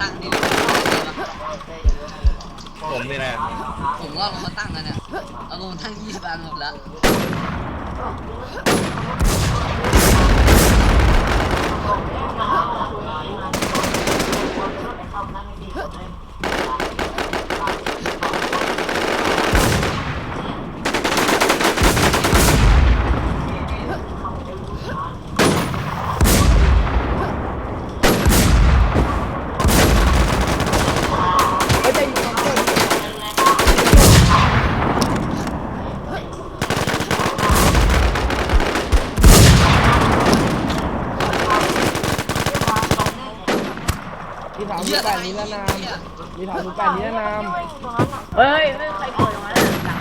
ตั้งนี่ผมนี่แหละผมก็เอามาตั้งแล้วเนี่ย เอามาตั้งยี่สิบอันหมดแล้ว เฮ้ยใจเย็นก่อน มีถามมีแปดนิรนามมีถามมีแปดนิรนามเฮ้ยเฮ้ยใครเปิดตรงนั้นอะ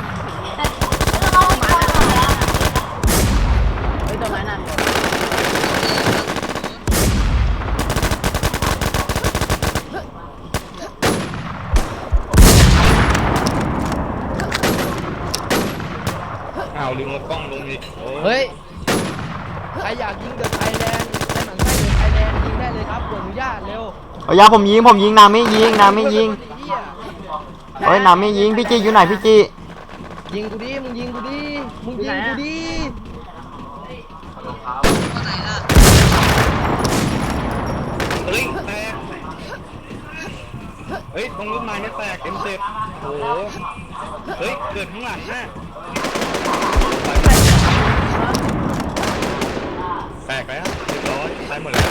เฮ้ยตรงนั้นน่ะอ้าวลืมเอากล้องลงอีกโอ้เฮ้ย ใครอยากยิงเดอะไทยแลนด์ให้หมันไส้เดอะไทยแลนด์ยิงได้เลยครับกดอนุญาต เร็วเอายาผมยิงผมยิงนาไม่ยิงนาไม่ยิงเหี้ยเฮ้ยนาไม่ยิงพี่จีอยู่ไหนพี่จียิงกูดิมึงยิงกูดิมึงยิงกูดิตัวไหนล่ะเฮ้ยแตกเฮ้ยตรงลูกไม้เนี่ยแตกเอ็มเจ็บโอ้โหเฮ้ยเกิดข้างหลังน่ะแตกแล้วเรียบร้อยตายหมดแล้ว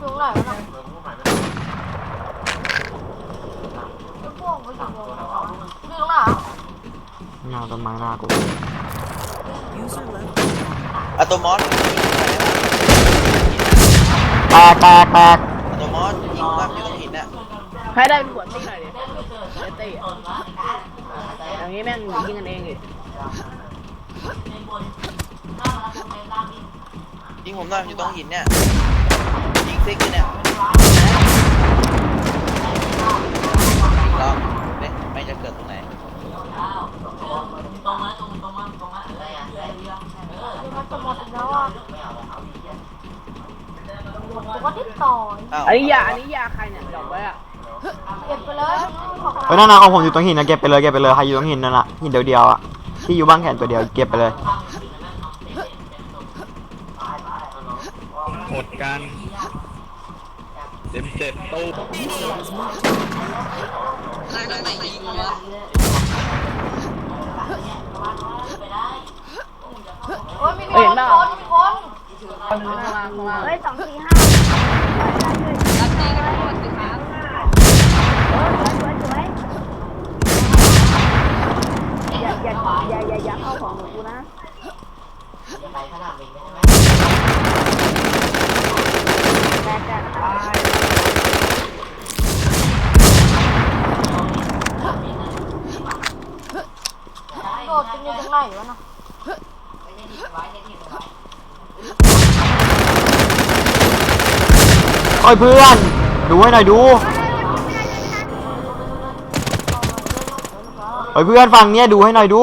สูงหน่อยวะนะลูกโป่งก็อยู่ตรงนี้ตรงไหนอะ หน้าต้นไม้หน้ากูอะโตมอสแตกแตกแตกอะโตมอสยิงมากอยู่ตรงหินน่ะใครได้เป็นหัวตีหน่อยดิเอตีอะอย่างนี้แม่งยิงกันเองดิยิงผมหน่อยอยู่ตรงหินเนี่ยยิงซิกเลยเนี่ยแล้วเนี่ยไม่จะเกิดตรงไหน มันจะหมดแล้วอะผมก็ ติดต่ออ้าวอันนี้ยาอันนี้ยาใครเนี่ยดอกไว้อะเก็บไปเลยของเฮ้ยนั่นนะของผมอยู่ตรงหินนะเก็บไปเลยเก็บไปเลยใครอยู่ตรงหินนั่นน่ะหินเดียวเดียวๆอะที่อยู่บ้านแขนตัวเดียวเก็บไปเลยหมดกันเอ็มเจ็บตู้ใครตรงไหนยิงวะโอ้ยมีคนมีคนมีคน ข้างล่างข้างล่างเฮ้ยสองสี่ห้า รับตีกันหมดสิครับ อย่าอย่าอย่าอย่าอย่าเข้าของกูนะ แต่แต่โดดจะอยู่ตรงไหนวะนะโอ้ยเพื่อน ดูให้หน่อยดูเฮ้ยเพื่อนฝั่งเนี้ยดูให้หน่อยดู